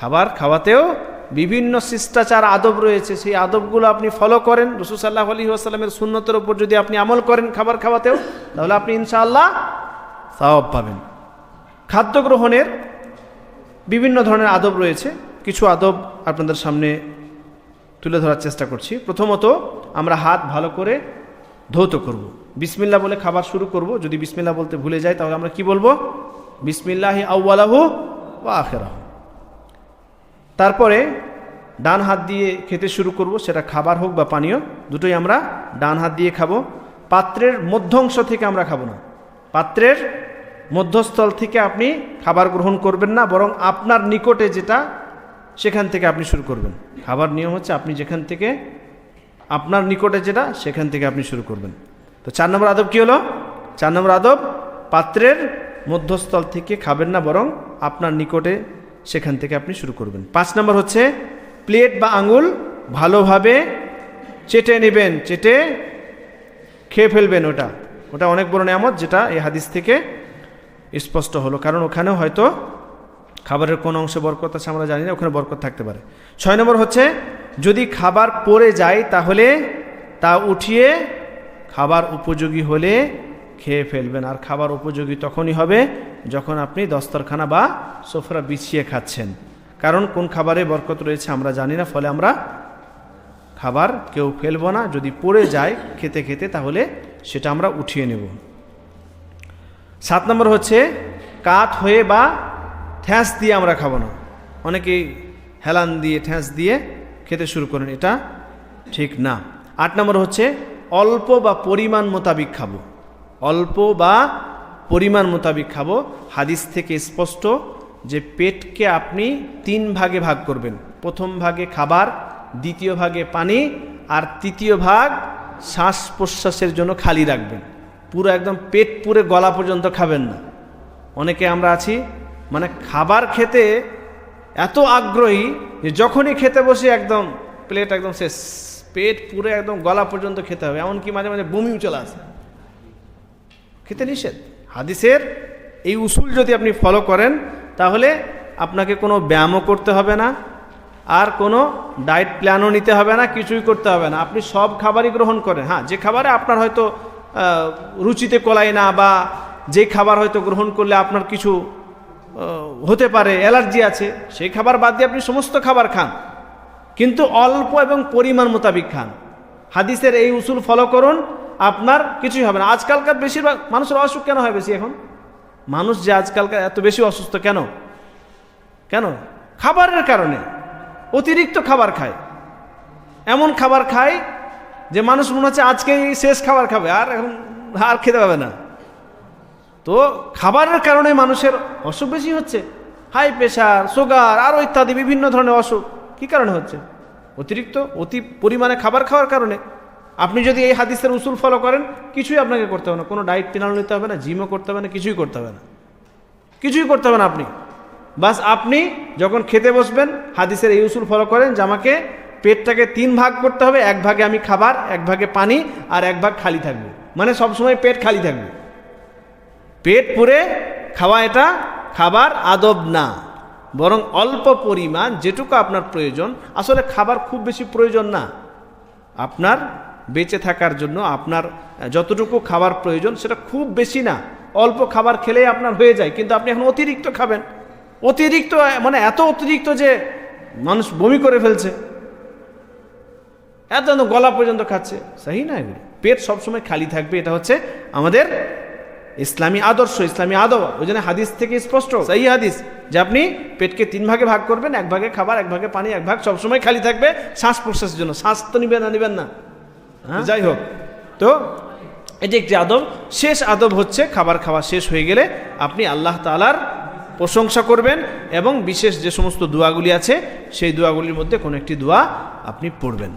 খাবার খাওয়াতেও বিভিন্ন শিষ্টাচার, আদব রয়েছে। সেই আদবগুলো আপনি ফলো করেন। রসুল সাল্লাহ আলী আসাল্লামের সুন্নতের ওপর যদি আপনি আমল করেন খাবার খাওয়াতেও, তাহলে আপনি ইনশাআল্লাহ সওয়াব পাবেন। খাদ্য গ্রহণের বিভিন্ন ধরনের আদব রয়েছে। কিছু আদব আপনাদের সামনে তুলে ধরার চেষ্টা করছি। প্রথমত আমরা হাত ভালো করে ধৌত করব। বিসমিল্লা বলে খাবার শুরু করব। যদি বিসমিল্লা বলতে ভুলে যাই, তাহলে আমরা কি বলব? বিসমিল্লাহি আউ্বালাহু বা আখেরাহ। তারপরে ডান হাত দিয়ে খেতে শুরু করব, সেটা খাবার হোক বা পানীয়, দুটোই আমরা ডান হাত দিয়ে খাব। পাত্রের মধ্য অংশ থেকে আমরা খাব না। পাত্রের মধ্যস্থল থেকে আপনি খাবার গ্রহণ করবেন না, বরং আপনার নিকটে যেটা, সেখান থেকে আপনি শুরু করবেন। খাবার নিয়ম হচ্ছে আপনি যেখান থেকে আপনার নিকটে যেটা, সেখান থেকে আপনি শুরু করবেন। তো চার নম্বর আদব কী হলো? চার নম্বর আদব, পাত্রের মধ্যস্থল থেকে খাবেন না, বরং আপনার নিকটে সেখান থেকে আপনি শুরু করবেন। পাঁচ নম্বর হচ্ছে, প্লেট বা আঙুল ভালোভাবে চেটে নেবেন, চেটে খেয়ে ফেলবেন ওটা। ওটা অনেক বড় নিয়ামত যেটা এই হাদিস থেকে স্পষ্ট হলো। কারণ ওখানেও হয়তো খাবারের কোন অংশে বরকত আছে, আমরা জানি না, ওখানে বরকত থাকতে পারে। ছয় নম্বর হচ্ছে, যদি খাবার পড়ে যায় তাহলে তা উঠিয়ে খাবার উপযোগী হলে খেয়ে ফেলবেন। আর খাবার উপযোগী তখনই হবে যখন আপনি দস্তরখানা বা সোফরা বিছিয়ে খাচ্ছেন। কারণ কোন খাবারে বরকত রয়েছে আমরা জানি না, ফলে আমরা খাবার কেউ ফেলব না। যদি পড়ে যায় খেতে খেতে, তাহলে সেটা আমরা উঠিয়ে নেব। সাত নম্বর হচ্ছে, কাত হয়ে বা ঠ্যাঁস দিয়ে আমরা খাব না। অনেকেই হেলান দিয়ে ঠ্যাঁস দিয়ে খেতে শুরু করেন, এটা ঠিক না। আট নম্বর হচ্ছে, অল্প বা পরিমাণ মোতাবিক খাব। অল্প বা পরিমাণ মোতাবিক খাব। হাদিস থেকে স্পষ্ট যে পেটকে আপনি তিন ভাগে ভাগ করবেন। প্রথম ভাগে খাবার, দ্বিতীয় ভাগে পানি, আর তৃতীয় ভাগ শ্বাস প্রশ্বাসের জন্য খালি রাখবেন। পুরো একদম পেট পুরে গলা পর্যন্ত খাবেন না। অনেকে আমরা আছি মানে খাবার খেতে এত আগ্রহী যে যখনই খেতে বসে একদম প্লেট একদম শেষ। পেট পুরো একদম গলা পর্যন্ত খেতে হবে। এমনকি মাঝে মাঝে বমিও চলে আসে। খেতে নিষেধ। হাদিসের এই উসুল যদি আপনি ফলো করেন, তাহলে আপনাকে কোনো ব্যায়ামও করতে হবে না, আর কোনো ডায়েট প্ল্যানও নিতে হবে না, কিছুই করতে হবে না। আপনি সব খাবারই গ্রহণ করেন। হ্যাঁ যে খাবারে আপনার হয়তো রুচিতে কলাই না বা যে খাবার হয়তো গ্রহণ করলে আপনার কিছু হতে পারে, অ্যালার্জি আছে, সেই খাবার বাদ দিয়ে আপনি সমস্ত খাবার খান। কিন্তু অল্প এবং পরিমাণ মোতাবিক খান। হাদিসের এই উসুল ফলো করুন আপনার কিছুই হবে না। আজকালকার বেশিরভাগ মানুষের অসুখ কেন হয় বেশি এখন? মানুষ যে আজকালকার এত বেশি অসুস্থ কেন? কেন? খাবারের কারণে। অতিরিক্ত খাবার খায়। এমন খাবার খায় যে মানুষ মনে হচ্ছে আজকেই শেষ খাবার খাবে, আর এখন আর খেতে পাবে না। তো খাবারের কারণে মানুষের অসুখ বেশি হচ্ছে। হাই প্রেশার, সুগার আরও ইত্যাদি বিভিন্ন ধরনের অসুখ। কী কারণে হচ্ছে? অতিরিক্ত অতি পরিমাণে খাবার খাওয়ার কারণে। আপনি যদি এই হাদিসের উসুল ফলো করেন, কিছুই আপনাকে করতে হবে না। কোনো ডায়েট পেনাল নিতে হবে না জিমও করতে হবে না, কিছুই করতে হবে না। কিছুই করতে হবে না আপনি। বাস আপনি যখন খেতে বসবেন, হাদিসের এই উসুল ফলো করেন যে আমাকে পেটটাকে তিন ভাগ করতে হবে, এক ভাগে আমি খাবার, এক ভাগে পানি আর এক ভাগ খালি থাকবে। মানে সবসময় পেট খালি থাকবে। পেট পুরে খাওয়া এটা খাবার আদব না। বরং অল্প পরিমাণ যেটুকু আপনার প্রয়োজন। আসলে খাবার খুব বেশি প্রয়োজন না। আপনার বেঁচে থাকার জন্য আপনার যতটুকু খাবার প্রয়োজন, সেটা খুব বেশি না। অল্প খাবার খেলেই আপনার হয়ে যায়, কিন্তু আপনি এখন অতিরিক্ত খাবেন। অতিরিক্ত মানে এত অতিরিক্ত যে মানুষ বমি করে ফেলছে। এত গলা পর্যন্ত খাচ্ছে। সাহি না এগুলো? পেট সবসময় খালি থাকবে, এটা হচ্ছে আমাদের ইসলামী আদর্শ, ইসলামী আদব। ওই জন্য হাদিস থেকে স্পষ্ট সেই হাদিস, যে আপনি পেটকে তিন ভাগে ভাগ করবেন, এক ভাগে খাবার, এক ভাগে পানি, এক ভাগ সবসময় খালি থাকবে শ্বাস প্রশ্বাসের জন্য। শ্বাস তো নিবেন না নিবেন না? যাই হোক, তো এটি একটি আদব। শেষ আদব হচ্ছে খাবার খাওয়া শেষ হয়ে গেলে আপনি আল্লাহ তালার প্রশংসা করবেন এবং বিশেষ যে সমস্ত দোয়াগুলি আছে, সেই দোয়াগুলির মধ্যে কোনো একটি দোয়া আপনি পড়বেন।